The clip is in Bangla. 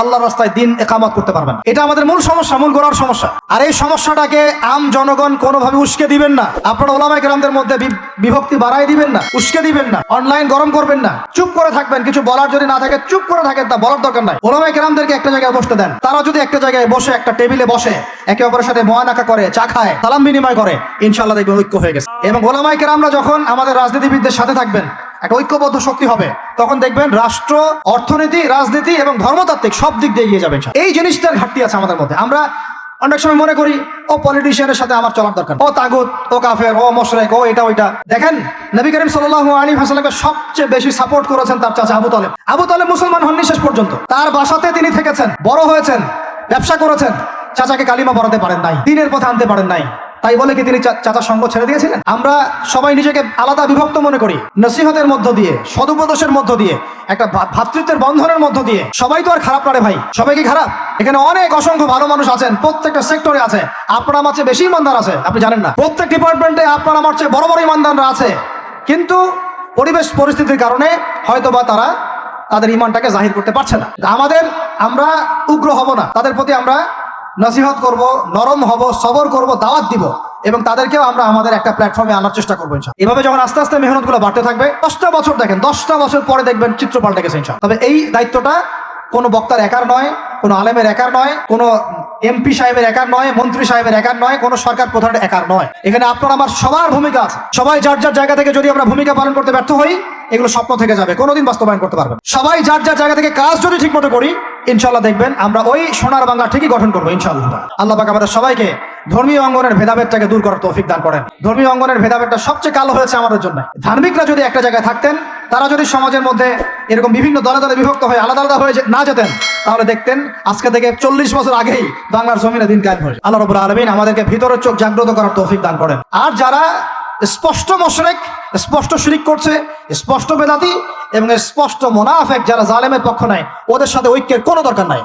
আল্লাহ রাস্তায় দিন একামত করতে পারবেন এটা আমাদের মূল সমস্যা, মূল গোড়ার সমস্যা। আর এই সমস্যাটাকে আম জনগণ কোনোভাবে উস্কে দিবেন না। আপনারা ওলামাই কেরামদের মধ্যে বিভক্তি বাড়াই দিবেন না, উস্কে দিবেন না অনলাইন গরম করবেন না। চুপ করে থাকবেন, কিছু বলার যদি না থাকে, চুপ করে থাকেন, তা বলার দরকার নাই। ওলামাই কেরামদেরকে একটা জায়গায় বসতে দেন। তারা যদি একটা জায়গায় বসে, একটা টেবিলে বসে, একে অপরের সাথে মহানাকা করে, চা খায়, সালাম বিনিময় করে ইনশাল্লাহ দেখবেন ঐক্য হয়ে গেছে। এবং ওলামাই কেরামরা যখন আমাদের রাজনীতিবিদদের সাথে থাকবেন, একটা ঐক্যবদ্ধ শক্তি হবে। তখন দেখবেন রাষ্ট্র, অর্থনীতি, রাজনীতি এবং ধর্মতাত্ত্বিক সব দিক দিয়ে এগিয়ে যাবেন এই জিনিসটার ঘাটতি আছে আমাদের মধ্যে। আমরা অনেক সময় মনে করি, ও পলিটিশিয়ানের সাথে আমার চলার দরকার ও তাগুত, ও কাফের, ও মশরেক, ও এটা, ওইটা। দেখেন, নবী করিম সাল্লাহ আলী হাসালামকে সবচেয়ে বেশি সাপোর্ট করেছেন তার চাচা আবু তালেব। আবু তালেব মুসলমান হননি শেষ পর্যন্ত। তার বাসাতে তিনি থেকেছেন, বড় হয়েছেন, ব্যবসা করেছেন। চাচাকে কালিমা পড়াতে পারেন নাই, দিনের পথে আনতে পারেন নাই। তাই বলে কি তিনি চাচার সঙ্গ ছেড়ে দিয়েছিলেন? আমরা সবাই নিজেকে আলাদা বিভক্ত মনে করি, নসিহতের মধ্য দিয়ে, সদুপদেশের মধ্য দিয়ে, একটা ভাতৃত্বের বন্ধনের মধ্য দিয়ে। সবাই তো আর খারাপ না রে ভাই। সবাই কি খারাপ? এখানে অনেক অসংখ্য ভালো মানুষ আছেন, প্রত্যেকটা সেক্টরে আছে। আপনার আমার চেয়ে বেশি ইমানদার আছে, আপনি জানেন না। প্রত্যেক ডিপার্টমেন্টে আপনার আমার চেয়ে বড় বড় ইমানদাররা আছে। কিন্তু পরিবেশ পরিস্থিতির কারণে হয়তোবা তারা তাদের ইমানটাকে জাহির করতে পারছে না। আমাদের, আমরা উগ্র হব না। তাদের প্রতি আমরা নসিহত করব, নরম হব, সবর করব, দাওয়াত দিব এবং তাদেরকেও আমরা আমাদের একটা প্ল্যাটফর্মে আনার চেষ্টা করব। এভাবে যখন আস্তে আস্তে মেহনতগুলো বাড়তে থাকবে, দশটা বছর দেখেন, দশটা বছর পরে দেখবেন চিত্র পাল্টে গেছে। তবে এই দায়িত্বটা কোনো বক্তার একার নয়, কোনো আলেমের একার নয়, কোনো এমপি সাহেবের একার নয়, মন্ত্রী সাহেবের একার নয়, কোনো সরকার প্রধানের একার নয় এখানে আপনার আমার সবার ভূমিকা আছে সবাই যার যার জায়গা থেকে যদি আমরা ভূমিকা পালন করতে ব্যর্থ হই এগুলো স্বপ্ন থেকে যাবে, কোনোদিন বাস্তবায়ন করতে পারবেন সবাই যার যার জায়গা থেকে কাজ যদি ঠিক মতো করি ইনশাল্লাহ দেখবেন আমরা ওই সোনার বাংলা ঠিকই গঠন করব ইনশাল্লাহ আল্লাহ পাক আমাদের সবাইকে ধর্মীয় অঙ্গনের ভেদাভেদটাকে দূর করার তৌফিক দান করেন। ধর্মীয় অঙ্গনের ভেদাভেদটা সবচেয়ে কালো হয়েছে আমাদের জন্য। ধার্মিকরা যদি একটা জায়গায় থাকতেন, তারা যদি সমাজের মধ্যে এরকম বিভিন্ন দলে দলে বিভক্ত হয়ে আলাদা আলাদা হয়ে না যেতেন, তাহলে দেখতেন আজকে থেকে চল্লিশ বছর আগেই বাংলার জমিনে দিন কায়েম হয়েছে। আল্লাহ রবুল্লা আলমিন আমাদেরকে ভিতরের চোখ জাগ্রত করার তৌফিক দান করেন। আর যারা স্পষ্ট মশরেক স্পষ্ট শিরিক করছে, স্পষ্ট বেদাতি এবং স্পষ্ট মোনাফেক যারা জালেমের পক্ষ নেয় ওদের সাথে ঐক্যের কোনো দরকার নাই।